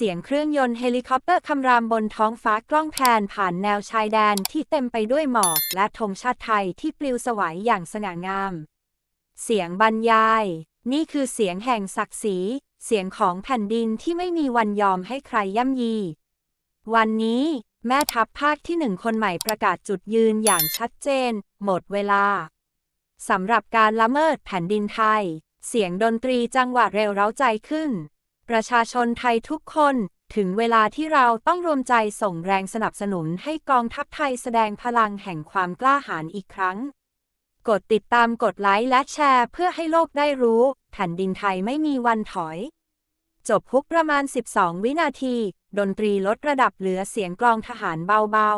เสียงเครื่องยนต์เฮลิคอปเตอร์คำรามบนท้องฟ้ากล้องแผนผ่านแนวชายแดนที่เต็มไปด้วยหมอก และธงชาติไทยที่ปลิวสวายอย่างสง่างาม เสียงบรรยาย นี่คือเสียงแห่งศักดิ์ศรี เสียงของแผ่นดินที่ไม่มีวันยอมให้ใครย่ำยี วันนี้ แม่ทัพภาคที่หนึ่งคนใหม่ประกาศจุดยืนอย่างชัดเจน หมดเวลาสำหรับการละเมิดแผ่นดินไทย เสียงดนตรีจังหวะเร็วเร้าใจขึ้น ประชาชนไทยทุกคนถึงเวลาที่เราต้องรวมใจส่งแรงสนับสนุนให้กองทัพไทยแสดงพลังแห่งความกล้าหาญอีกครั้ง กดติดตามกดไลค์และแชร์เพื่อให้โลกได้รู้ แผ่นดินไทยไม่มีวันถอย จบฮุกประมาณ 12 วินาที ดนตรีลดระดับเหลือเสียงกลองทหารเบา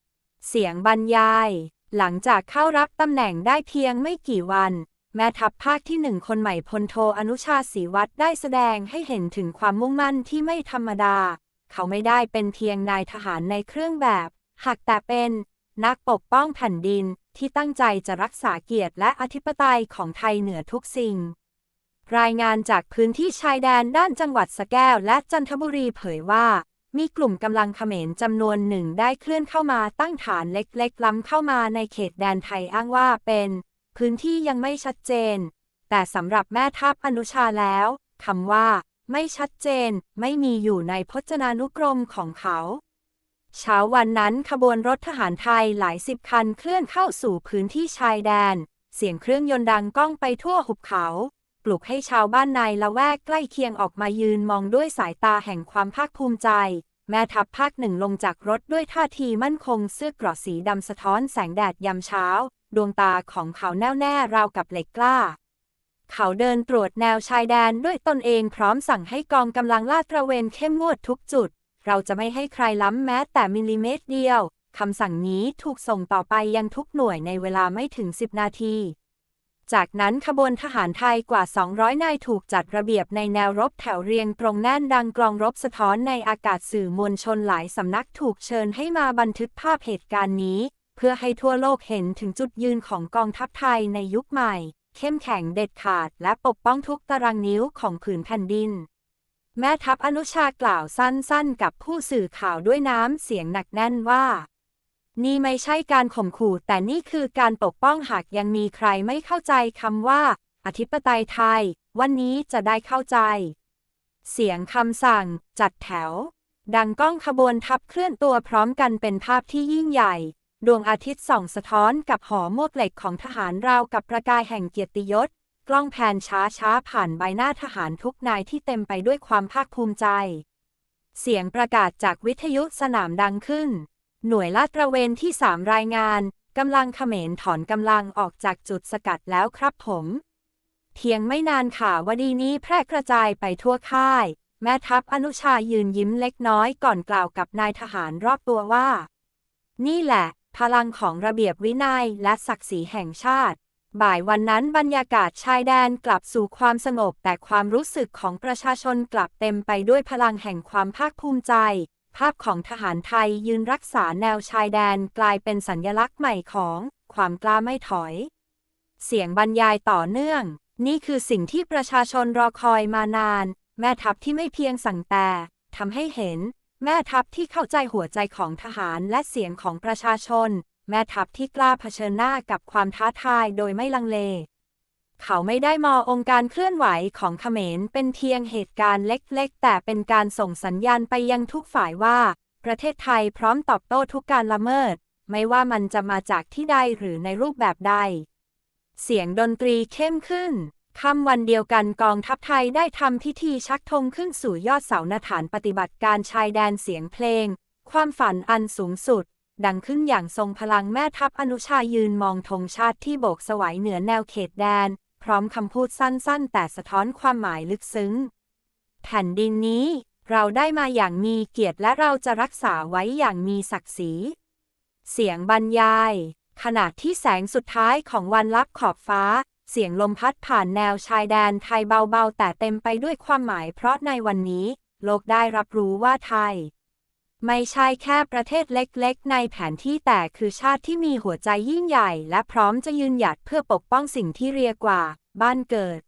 ๆ เสียงบรรยาย หลังจากเข้ารับตำแหน่งได้เพียงไม่กี่วัน แม่ทัพภาคที่หนึ่งคนใหม่พลโทอนุชาศรีวัตรได้แสดงให้เห็นถึงความมุ่งมั่นที่ไม่ธรรมดา เขาไม่ได้เป็นเพียงนายทหารในเครื่องแบบ หากแต่เป็น นักปกป้องแผ่นดินที่ตั้งใจจะรักษาเกียรติและอธิปไตยของไทยเหนือทุกสิ่ง รายงานจากพื้นที่ชายแดนด้านจังหวัดสแก้วและจันทบุรีเผยว่า มีกลุ่มกำลังเขมรจำนวนหนึ่งได้เคลื่อนเข้ามาตั้งฐานเล็กๆ ล้ำเข้ามาในเขตแดนไทยอ้างว่าเป็น พื้นที่ยังไม่ชัดเจน แต่สำหรับแม่ทัพอนุชาแล้วคำว่า ไม่ชัดเจน ไม่มีอยู่ในพจนานุกรมของเขาเช้าวันนั้นขบวนรถทหารไทยหลายสิบคันเคลื่อนเข้าสู่พื้นที่ชายแดน เสียงเครื่องยนต์ดังก้องไปทั่วหุบเขา ปลุกให้ชาวบ้านในละแวกใกล้เคียงออกมายืนมองด้วยสายตาแห่งความภาคภูมิใจ แม่ทัพภาคหนึ่งลงจากรถด้วยท่าทีมั่นคงเสื้อกราะสีดำสะท้อนแสงแดดยามเช้า ดวงตาของเขาแน่วแน่ราวกับเหล็กกล้า เขาเดินตรวจแนวชายแดนด้วยตนเองพร้อมสั่งให้กองกำลังลาดตระเวนเข้มงวดทุกจุด เราจะไม่ให้ใครล้ำแม้แต่มิลลิเมตรเดียวคำสั่งนี้ถูกส่งต่อไปยังทุกหน่วยในเวลาไม่ถึง 10 นาที จากนั้นขบวนทหารไทยกว่า 200 นายถูกจัดระเบียบในแนวรบแถวเรียงตรงแน่นดังกลองรบสะท้อนในอากาศสื่อมวลชนหลายสำนักถูกเชิญให้มาบันทึกภาพเหตุการณ์นี้ เพื่อให้ทั่วโลกเห็นถึงจุดยืนของกองทัพไทยในยุคใหม่ เข้มแข็งเด็ดขาดและปกป้องทุกตารางนิ้วของผืนแผ่นดิน แม่ทัพอนุชากล่าวสั้นๆ กับผู้สื่อข่าวด้วยน้ำเสียงหนักแน่นว่า นี่ไม่ใช่การข่มขู่ แต่นี่คือการปกป้องหากยังมีใครไม่เข้าใจคำว่า อธิปไตยไทย วันนี้จะได้เข้าใจ เสียงคำสั่ง จัดแถว ดังก้องขบวนทัพเคลื่อนตัวพร้อมกันเป็นภาพที่ยิ่งใหญ่ ดวงอาทิตย์ส่องสะท้อนกับหอมวกเหล็กของทหารราวกับประกายแห่งเกียรติยศ กล้องแผนช้าช้าๆผ่านใบหน้าทหารทุกนายที่เต็มไปด้วยความภาคภูมิใจ เสียงประกาศจากวิทยุสนามดังขึ้น หน่วยลาดตระเวนที่ 3 รายงานกำลังเขมรถอนกำลังออกจากจุดสกัดแล้วครับผม เพียงไม่นานข่าววดีนี้แพร่กระจายไปทั่วค่าย แม่ทัพอนุชายืนยิ้มเล็กน้อยก่อนกล่าวกับนายทหารรอบตัวว่า นี่แหละ พลังของระเบียบวินัยและศักดิ์ศรีแห่งชาติ บ่ายวันนั้นบรรยากาศชายแดนกลับสู่ความสงบแต่ความรู้สึกของประชาชนกลับเต็มไปด้วยพลังแห่งความภาคภูมิใจ ภาพของทหารไทยยืนรักษาแนวชายแดนกลายเป็นสัญญลักษณ์ใหม่ของความกล้าไม่ถอย เสียงบรรยายต่อเนื่อง นี่คือสิ่งที่ประชาชนรอคอยมานาน แม่ทัพที่ไม่เพียงสั่งแต่ทำให้เห็น แม่ทัพที่เข้าใจหัวใจของทหารและเสียงของประชาชน แม่ทัพที่กล้าเผชิญหน้ากับความท้าทายโดยไม่ลังเล เขาไม่ได้มององค์การเคลื่อนไหวของเขมรเป็นเพียงเหตุการณ์เล็กๆ แต่เป็นการส่งสัญญาณไปยังทุกฝ่ายว่า ประเทศไทยพร้อมตอบโต้ทุกการละเมิด ไม่ว่ามันจะมาจากที่ใดหรือในรูปแบบใด เสียงดนตรีเข้มขึ้นค่ำวันเดียวกันกองทัพไทยได้ทำพิธีชักธงขึ้นสู่ยอดเสาหน้าฐานปฏิบัติการชายแดนเสียงเพลง ความฝันอันสูงสุด ดังขึ้นอย่างทรงพลังแม่ทัพอนุชายืนมองธงชาติที่โบกสวายเหนือแนวเขตแดน พร้อมคำพูดสั้นๆ แต่สะท้อนความหมายลึกซึ้ง แผ่นดินนี้เราได้มาอย่างมีเกียรติและเราจะรักษาไว้อย่างมีศักดิ์ศรี เสียงบรรยาย ขณะที่แสงสุดท้ายของวันลับขอบฟ้า เสียงลมพัดผ่านแนวชายแดนไทยเบาๆ แต่เต็มไปด้วยความหมายเพราะในวันนี้ โลกได้รับรู้ว่าไทย ไม่ใช่แค่ประเทศเล็กๆ ในแผนที่แต่คือชาติที่มีหัวใจยิ่งใหญ่ และพร้อมจะยืนหยัดเพื่อปกป้องสิ่งที่เรียกว่า บ้านเกิด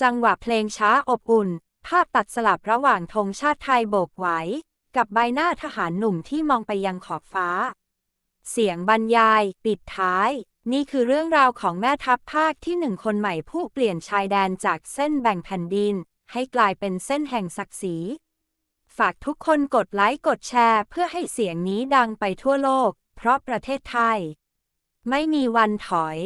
จังหวะเพลงช้าอบอุ่น ภาพตัดสลับระหว่างธงชาติไทยโบกไหว กับใบหน้าทหารหนุ่มที่มองไปยังขอบฟ้า เสียงบรรยาย ปิดท้าย นี่คือเรื่องราวของแม่ทัพภาคที่หนึ่งคนใหม่ผู้เปลี่ยนชายแดนจากเส้นแบ่งแผ่นดิน ให้กลายเป็นเส้นแห่งศักดิ์ศรี ฝากทุกคนกดไลค์กดแชร์ เพื่อให้เสียงนี้ดังไปทั่วโลก เพราะประเทศไทย ไม่มีวันถอย